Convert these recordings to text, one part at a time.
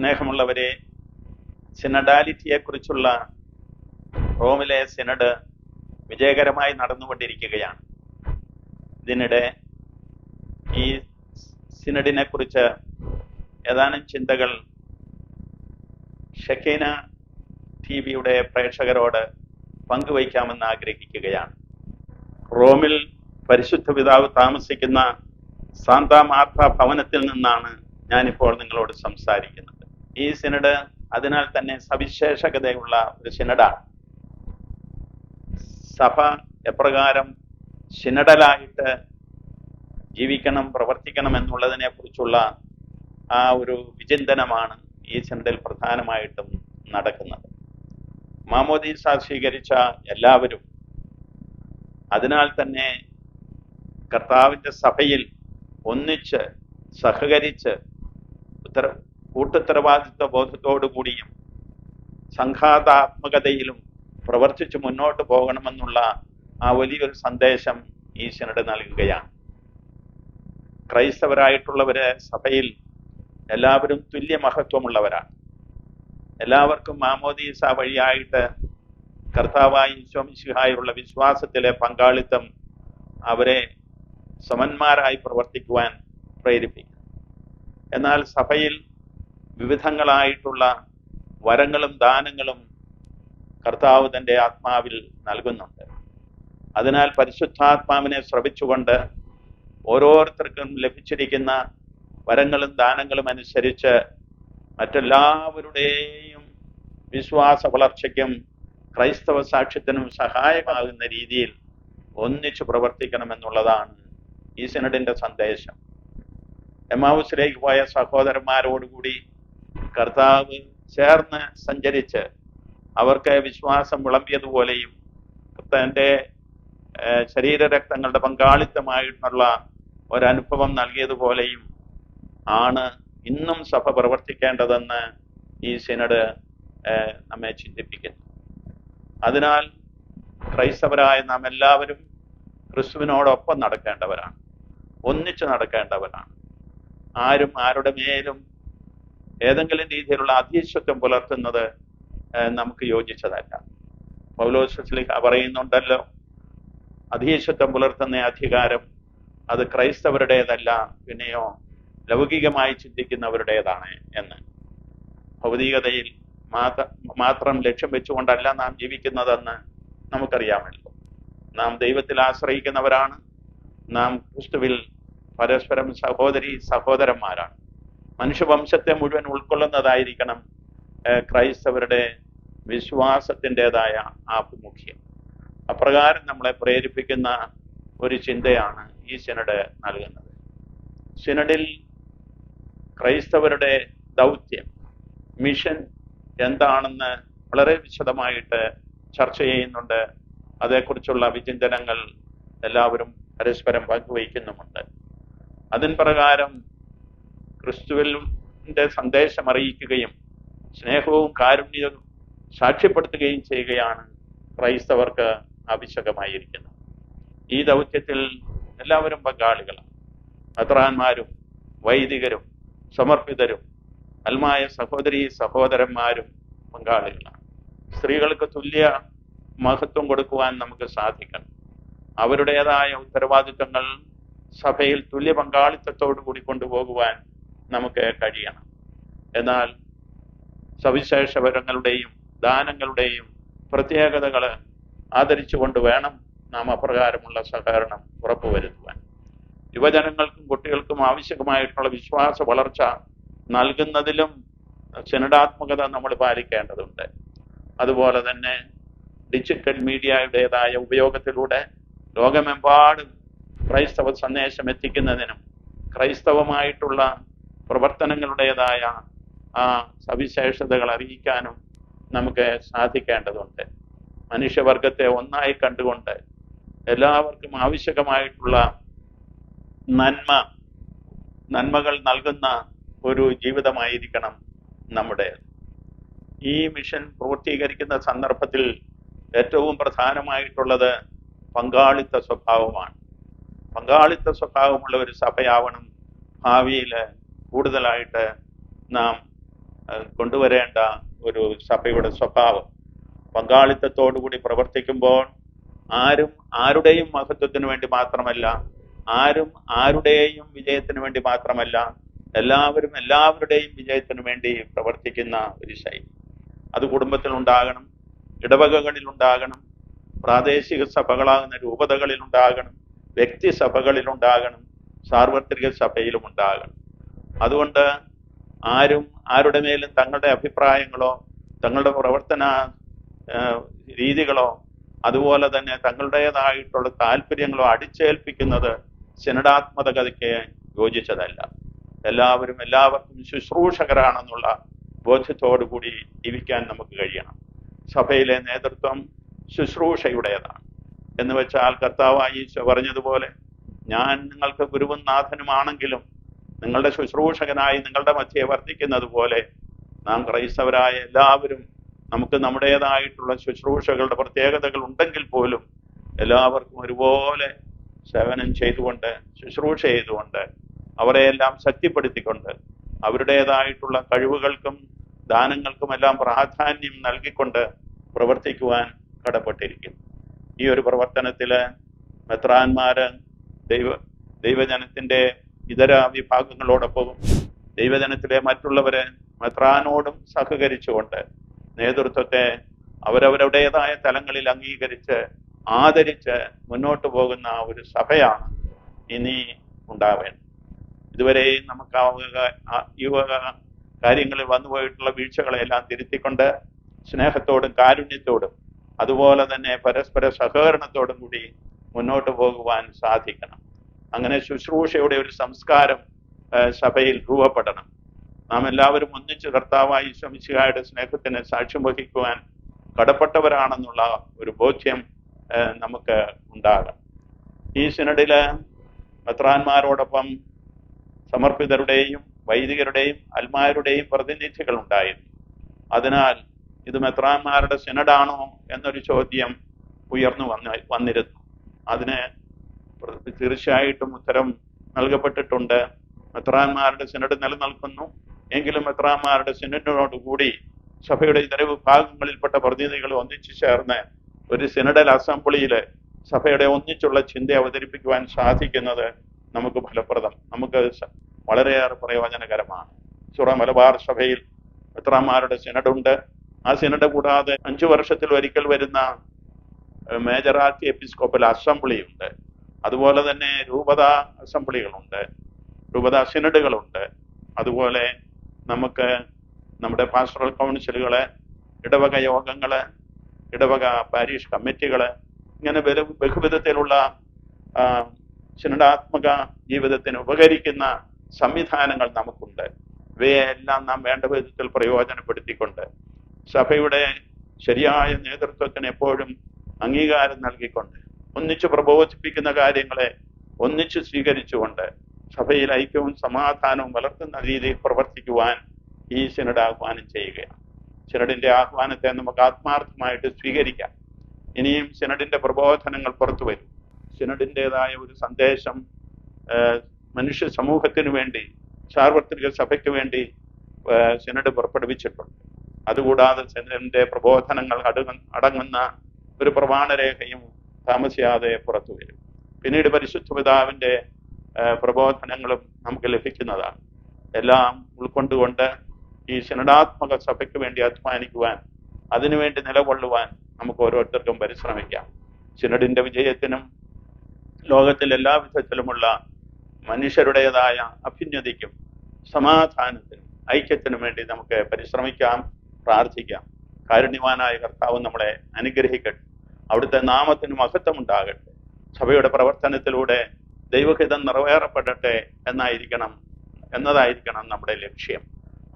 സ്നേഹമുള്ളവരെ സിനഡാലിറ്റിയെക്കുറിച്ചുള്ള റോമിലെ സിനഡ് വിജയകരമായി നടന്നുകൊണ്ടിരിക്കുകയാണ്. ഇതിനിടെ ഈ സിനഡിനെ കുറിച്ച് ഏതാനും ചിന്തകൾ ഷക്കീന ടി വിയുടെ പ്രേക്ഷകരോട് പങ്കുവയ്ക്കാമെന്ന് ആഗ്രഹിക്കുകയാണ്. റോമിൽ പരിശുദ്ധ പിതാവ് താമസിക്കുന്ന സാന്താ മാർത്ത ഭവനത്തിൽ നിന്നാണ് ഞാനിപ്പോൾ നിങ്ങളോട് സംസാരിക്കുന്നത്. ഈ സിനഡ് അതിനാൽ തന്നെ സവിശേഷകതയുള്ള ഒരു സിനഡാണ്. സഭ എപ്രകാരം സിനഡലായിട്ട് ജീവിക്കണം പ്രവർത്തിക്കണം എന്നുള്ളതിനെ കുറിച്ചുള്ള ആ ഒരു വിചിന്തനമാണ് ഈ സിനഡിൽ പ്രധാനമായിട്ടും നടക്കുന്നത്. മാമോദീസ സ്വീകരിച്ച എല്ലാവരും അതിനാൽ തന്നെ കർത്താവിന്റെ സഭയിൽ ഒന്നിച്ച് സഹകരിച്ച് ഉത്തര കൂട്ടുത്തരവാദിത്വ ബോധത്തോടു കൂടിയും സംഘാതാത്മകതയിലും പ്രവർത്തിച്ചു മുന്നോട്ട് പോകണമെന്നുള്ള ആ വലിയൊരു സന്ദേശം ഈശ്വരനോട് നൽകുകയാണ്. ക്രൈസ്തവരായിട്ടുള്ളവരെ സഭയിൽ എല്ലാവരും തുല്യ മഹത്വമുള്ളവരാണ്. എല്ലാവർക്കും മാമോദീസ വഴിയായിട്ട് കർത്താവായി ഈശോമിശിഹായുള്ള വിശ്വാസത്തിലെ പങ്കാളിത്തം അവരെ സമന്മാരായി പ്രവർത്തിക്കുവാൻ പ്രേരിപ്പിക്കും എന്നാൽ സഭയിൽ വിവിധങ്ങളായിട്ടുള്ള വരങ്ങളും ദാനങ്ങളും കർത്താവ് തന്റെ ആത്മാവിൽ നൽകുന്നുണ്ട്. അതിനാൽ പരിശുദ്ധാത്മാവിനെ ശ്രവിച്ചുകൊണ്ട് ഓരോരുത്തർക്കും ലഭിച്ചിരിക്കുന്ന വരങ്ങളും ദാനങ്ങളും അനുസരിച്ച് മറ്റെല്ലാവരുടെയും വിശ്വാസ വളർച്ചയ്ക്കും ക്രൈസ്തവ സാക്ഷ്യത്തിനും സഹായമാകുന്ന രീതിയിൽ ഒന്നിച്ചു പ്രവർത്തിക്കണമെന്നുള്ളതാണ് ഈ സിനഡിന്റെ സന്ദേശം. എമാവുസിലേക്ക് പോയ സഹോദരന്മാരോടുകൂടി കർത്താവ് ചേർന്ന് സഞ്ചരിച്ച് അവർക്ക് വിശ്വാസം വിളമ്പിയതുപോലെയും തന്റെ ശരീരരക്തങ്ങളുടെ പങ്കാളിത്തമായിട്ടുള്ള ഒരനുഭവം നൽകിയതുപോലെയും ആണ് ഇന്നും സഭ പ്രവർത്തിക്കേണ്ടതെന്ന് ഈ സിനഡ് നമ്മെ ചിന്തിപ്പിക്കുന്നു. അതിനാൽ ക്രൈസ്തവരായ നാം എല്ലാവരും ക്രിസ്തുവിനോടൊപ്പം നടക്കേണ്ടവരാണ് ഒന്നിച്ചു നടക്കേണ്ടവരാണ്. ആരും ആരുടെ മേലും ഏതെങ്കിലും രീതിയിലുള്ള അധീശത്വം പുലർത്തുന്നത് നമുക്ക് യോജിച്ചതല്ല. പൗലോസ്ലിഹ പറയുന്നുണ്ടല്ലോ അധീശത്വം പുലർത്തുന്ന അധികാരം അത് ക്രൈസ്തവരുടേതല്ല പിന്നെയോ ലൗകികമായി ചിന്തിക്കുന്നവരുടേതാണ് എന്ന്. ഭൗതികതയിൽ മാത്ര മാത്രം ലക്ഷ്യം വെച്ചുകൊണ്ടല്ല നാം ജീവിക്കുന്നതെന്ന് നമുക്കറിയാമല്ലോ. നാം ദൈവത്തിൽ ആശ്രയിക്കുന്നവരാണ് നാം ക്രിസ്തുവിൽ പരസ്പരം സഹോദരി സഹോദരന്മാരാണ്. മനുഷ്യവംശത്തെ മുഴുവൻ ഉൾക്കൊള്ളുന്നതായിരിക്കണം ക്രൈസ്തവരുടെ വിശ്വാസത്തിന്റെതായ ആഭിമുഖ്യം. അപ്രകാരം നമ്മളെ പ്രേരിപ്പിക്കുന്ന ഒരു ചിന്തയാണ് ഈ സിനഡ് നൽകുന്നത്. സിനഡിൽ ക്രൈസ്തവരുടെ ദൗത്യം മിഷൻ എന്താണെന്ന് വളരെ വിശദമായിട്ട് ചർച്ച ചെയ്യുന്നുണ്ട്. അതേക്കുറിച്ചുള്ള വിചിന്തനങ്ങൾ എല്ലാവരും പരസ്പരം പങ്കുവയ്ക്കുന്നുമുണ്ട്. അതിൻ പ്രകാരം ക്രിസ്തുവിന്റെ സന്ദേശം അറിയിക്കുകയും സ്നേഹവും കാരുണ്യവും സാക്ഷ്യപ്പെടുത്തുകയും ചെയ്യുകയാണ് ക്രൈസ്തവർക്ക് ആവശ്യകമായിരിക്കുന്നത് ഈ ദൗത്യത്തിൽ എല്ലാവരും പങ്കാളികളാണ്. അത്രാന്മാരും വൈദികരും സമർപ്പിതരും അൽമായ സഹോദരി സഹോദരന്മാരും പങ്കാളികളാണ്. സ്ത്രീകൾക്ക് തുല്യ മഹത്വം കൊടുക്കുവാൻ നമുക്ക് സാധിക്കണം. അവരുടേതായ ഉത്തരവാദിത്തങ്ങൾ സഭയിൽ തുല്യ പങ്കാളിത്തത്തോടു കൂടി കൊണ്ടുപോകുവാൻ നമുക്ക് കഴിയണം. എന്നാൽ സവിശേഷപരങ്ങളുടെയും ദാനങ്ങളുടെയും പ്രത്യേകതകൾ ആദരിച്ചുകൊണ്ട് വേണം നാം അപ്രകാരമുള്ള സഹകരണം ഉറപ്പുവരുത്തുവാൻ. യുവജനങ്ങൾക്കും കുട്ടികൾക്കും ആവശ്യമായിട്ടുള്ള വിശ്വാസ വളർച്ച നൽകുന്നതിലും ജനടാത്മകത നമ്മൾ പാലിക്കേണ്ടതുണ്ട്. അതുപോലെ തന്നെ ഡിജിറ്റൽ മീഡിയയുടേതായ ഉപയോഗത്തിലൂടെ ലോകമെമ്പാടും ക്രൈസ്തവ സന്ദേശം എത്തിക്കുന്നതിനും ക്രൈസ്തവമായിട്ടുള്ള പ്രവർത്തനങ്ങളുടേതായ ആ സവിശേഷതകൾ അറിയിക്കാനും നമുക്ക് സാധിക്കേണ്ടതുണ്ട്. മനുഷ്യവർഗത്തെ ഒന്നായി കണ്ടുകൊണ്ട് എല്ലാവർക്കും ആവശ്യകമായിട്ടുള്ള നന്മ നന്മകൾ നൽകുന്ന ഒരു ജീവിതമായിരിക്കണം നമ്മുടെ. ഈ മിഷൻ പൂർത്തീകരിക്കുന്ന സന്ദർഭത്തിൽ ഏറ്റവും പ്രധാനമായിട്ടുള്ളത് പങ്കാളിത്ത സ്വഭാവമാണ്. പങ്കാളിത്ത സ്വഭാവമുള്ള ഒരു സഭയാവണം ഭാവിയിൽ കൂടുതലായിട്ട് നാം കൊണ്ടുവരേണ്ട ഒരു സഭയുടെ സ്വഭാവം. പങ്കാളിത്തത്തോടുകൂടി പ്രവർത്തിക്കുമ്പോൾ ആരും ആരുടെയും മഹത്വത്തിന് വേണ്ടി മാത്രമല്ല ആരും ആരുടെയും വിജയത്തിന് വേണ്ടി മാത്രമല്ല എല്ലാവരും എല്ലാവരുടെയും വിജയത്തിന് വേണ്ടി പ്രവർത്തിക്കുന്ന ഒരു ശൈലി. അത് ഇടവകകളിൽ ഉണ്ടാകണം പ്രാദേശിക സഭകളാകുന്ന രൂപതകളിൽ ഉണ്ടാകണം വ്യക്തി സഭകളിൽ ഉണ്ടാകണം സാർവത്രിക സഭയിലും ഉണ്ടാകണം അതുകൊണ്ട് ആരും ആരുടെ മേലും തങ്ങളുടെ അഭിപ്രായങ്ങളോ തങ്ങളുടെ പ്രവർത്തന രീതികളോ അതുപോലെ തന്നെ തങ്ങളുടേതായിട്ടുള്ള താല്പര്യങ്ങളോ അടിച്ചേൽപ്പിക്കുന്നത് ശനടാത്മകതയ്ക്ക് യോജിച്ചതല്ല. എല്ലാവരും എല്ലാവർക്കും ശുശ്രൂഷകരാണെന്നുള്ള ബോധ്യത്തോടു കൂടി ജീവിക്കാൻ നമുക്ക് കഴിയണം. സഭയിലെ നേതൃത്വം ശുശ്രൂഷയുടേതാണ്. എന്ന് വെച്ചാൽ കർത്താവായി പറഞ്ഞതുപോലെ ഞാൻ നിങ്ങൾക്ക് ഗുരുവും നാഥനുമാണെങ്കിലും നിങ്ങളുടെ ശുശ്രൂഷകനായി നിങ്ങളുടെ മധ്യയെ വർദ്ധിക്കുന്നത് പോലെ നാം ക്രൈസ്തവരായ എല്ലാവരും നമുക്ക് നമ്മുടേതായിട്ടുള്ള ശുശ്രൂഷകളുടെ പ്രത്യേകതകൾ ഉണ്ടെങ്കിൽ പോലും എല്ലാവർക്കും ഒരുപോലെ സേവനം ചെയ്തുകൊണ്ട് ശുശ്രൂഷ ചെയ്തുകൊണ്ട് അവരെയെല്ലാം ശക്തിപ്പെടുത്തിക്കൊണ്ട് അവരുടേതായിട്ടുള്ള കഴിവുകൾക്കും ദാനങ്ങൾക്കും എല്ലാം പ്രാധാന്യം നൽകിക്കൊണ്ട് പ്രവർത്തിക്കുവാൻ കടപ്പെട്ടിരിക്കുന്നു. ഈ ഒരു പ്രവർത്തനത്തിൽ മെത്രാന്മാര് ദൈവ ദൈവജനത്തിന്റെ ഇതര വിഭാഗങ്ങളോടൊപ്പവും ദൈവജനത്തിലെ മറ്റുള്ളവരെ മെത്രാനോടും സഹകരിച്ചുകൊണ്ട് നേതൃത്വത്തെ അവരവരുടേതായ തലങ്ങളിൽ അംഗീകരിച്ച് ആദരിച്ച് മുന്നോട്ട് പോകുന്ന ഒരു സഭയാണ് ഇനി ഉണ്ടാവേണ്ടത്. ഇതുവരെയും നമുക്ക് ഈ വക കാര്യങ്ങളിൽ വന്നുപോയിട്ടുള്ള വീഴ്ചകളെല്ലാം തിരുത്തിക്കൊണ്ട് സ്നേഹത്തോടും കാരുണ്യത്തോടും അതുപോലെ തന്നെ പരസ്പര സഹകരണത്തോടും കൂടി മുന്നോട്ട് പോകുവാൻ സാധിക്കണം. അങ്ങനെ ശുശ്രൂഷയുടെ ഒരു സംസ്കാരം സഭയിൽ രൂപപ്പെടണം. നാം എല്ലാവരും ഒന്നിച്ച് കർത്താവായി ശ്രമിച്ചുകാരുടെ സ്നേഹത്തിന് സാക്ഷ്യം വഹിക്കുവാൻ കടപ്പെട്ടവരാണെന്നുള്ള ഒരു ബോധ്യം നമുക്ക് ഉണ്ടാകണം. ഈ സിനഡിൽ മെത്രാന്മാരോടൊപ്പം സമർപ്പിതരുടെയും വൈദികരുടെയും അൽമാരുടെയും പ്രതിനിധികൾ ഉണ്ടായിരുന്നു. അതിനാൽ ഇത് മെത്രാന്മാരുടെ സിനഡാണോ എന്നൊരു ചോദ്യം ഉയർന്നു വന്ന് വന്നിരുന്നു. അതിന് തീർച്ചയായിട്ടും ഉത്തരം നൽകപ്പെട്ടിട്ടുണ്ട്. മെത്രാന്മാരുടെ സിനഡ് നിലനിൽക്കുന്നു. എങ്കിലും മെത്രാന്മാരുടെ സിനഡിനോടുകൂടി സഭയുടെ ഇതര വിഭാഗങ്ങളിൽപ്പെട്ട പ്രതിനിധികൾ ഒന്നിച്ചു ചേർന്ന് ഒരു സിനഡൽ അസംബ്ലിയിൽ സഭയുടെ ഒന്നിച്ചുള്ള ചിന്ത അവതരിപ്പിക്കുവാൻ സാധിക്കുന്നത് നമുക്ക് ഫലപ്രദം. നമുക്ക് വളരെയേറെ പ്രയോജനകരമാണ്. സുറ മലബാർ സഭയിൽ മെത്രാന്മാരുടെ സിനഡുണ്ട്. ആ സിനഡ് കൂടാതെ അഞ്ചു വർഷത്തിൽ ഒരിക്കൽ വരുന്ന മേജറാത്തി എപ്പിസ്കോപ്പൽ അസംബ്ലി ഉണ്ട് അതുപോലെ തന്നെ രൂപത അസംബ്ലികളുണ്ട് രൂപത സിനഡുകളുണ്ട്. അതുപോലെ നമുക്ക് നമ്മുടെ പാസ്റ്ററൽ കൗൺസിലുകൾ ഇടവക യോഗങ്ങൾ ഇടവക പാരീഷ് കമ്മിറ്റികൾ ഇങ്ങനെ ബഹു- ബഹുവിധത്തിലുള്ള സിനഡാത്മക ജീവിതത്തിന് ഉപകരിക്കുന്ന സംവിധാനങ്ങൾ നമുക്കുണ്ട്. ഇവയെല്ലാം നാം വേണ്ട വിധത്തിൽ പ്രയോജനപ്പെടുത്തിക്കൊണ്ട് സഭയുടെ ശരിയായ നേതൃത്വത്തിന് എപ്പോഴും അംഗീകാരം നൽകിക്കൊണ്ട് ഒന്നിച്ച് പ്രബോധിപ്പിക്കുന്ന കാര്യങ്ങളെ ഒന്നിച്ച് സ്വീകരിച്ചുകൊണ്ട് സഭയിൽ ഐക്യവും സമാധാനവും വളർത്തുന്ന രീതിയിൽ പ്രവർത്തിക്കുവാൻ ഈ സിനഡ് ആഹ്വാനം ചെയ്യുകയാണ്. സിനഡിന്റെ ആഹ്വാനത്തെ നമുക്ക് ആത്മാർത്ഥമായിട്ട് സ്വീകരിക്കാം. ഇനിയും സിനഡിന്റെ പ്രബോധനങ്ങൾ പുറത്തു വരും. സിനഡിന്റെതായ ഒരു സന്ദേശം മനുഷ്യ സമൂഹത്തിന് വേണ്ടി സാർവത്രിക സഭയ്ക്ക് വേണ്ടി സിനഡ് പുറപ്പെടുവിച്ചിട്ടുണ്ട്. അതുകൂടാതെ സിനഡിന്റെ പ്രബോധനങ്ങൾ അടങ്ങുന്ന ഒരു പ്രമാണരേഖയും താമസിയാതെ പുറത്തു വരും. പിന്നീട് പരിശുദ്ധ പിതാവിന്റെ പ്രബോധനങ്ങളും നമുക്ക് ലഭിക്കുന്നതാണ്. എല്ലാം ഉൾക്കൊണ്ടുകൊണ്ട് ഈ സിനഡാത്മക സഭയ്ക്ക് വേണ്ടി അധ്വാനിക്കുവാൻ അതിനുവേണ്ടി നിലകൊള്ളുവാൻ നമുക്ക് ഓരോരുത്തർക്കും പരിശ്രമിക്കാം. സിനഡിന്റെ വിജയത്തിനും ലോകത്തിൽ എല്ലാ വിധത്തിലുമുള്ള മനുഷ്യരുടേതായ അഭ്യുന്നതിക്കും സമാധാനത്തിനും ഐക്യത്തിനും വേണ്ടി നമുക്ക് പരിശ്രമിക്കാം പ്രാർത്ഥിക്കാം. കാരുണ്യവാനായ കർത്താവ് നമ്മളെ അനുഗ്രഹിക്കട്ടെ. അവിടുത്തെ നാമത്തിന് മഹത്വം ഉണ്ടാകട്ടെ. സഭയുടെ പ്രവർത്തനത്തിലൂടെ ദൈവഹിതം നിറവേറപ്പെടട്ടെ എന്നായിരിക്കണം എന്നതായിരിക്കണം നമ്മുടെ ലക്ഷ്യം.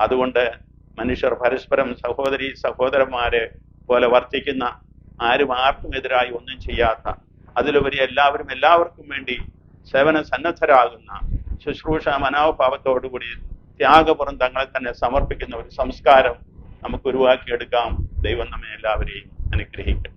അതുകൊണ്ട് മനുഷ്യർ പരസ്പരം സഹോദരി സഹോദരന്മാരെ പോലെ വർത്തിക്കുന്ന ആരും ആർക്കും എതിരായി ഒന്നും ചെയ്യാത്ത അതിലുപരി എല്ലാവരും എല്ലാവർക്കും വേണ്ടി സേവന സന്നദ്ധരാകുന്ന ശുശ്രൂഷ മനോഭാവത്തോടുകൂടി ത്യാഗപുറം തങ്ങളെ തന്നെ സമർപ്പിക്കുന്ന ഒരു സംസ്കാരം നമുക്ക് ഉരുവാക്കിയെടുക്കാം ദൈവം നമ്മെ എല്ലാവരെയും അനുഗ്രഹിക്കും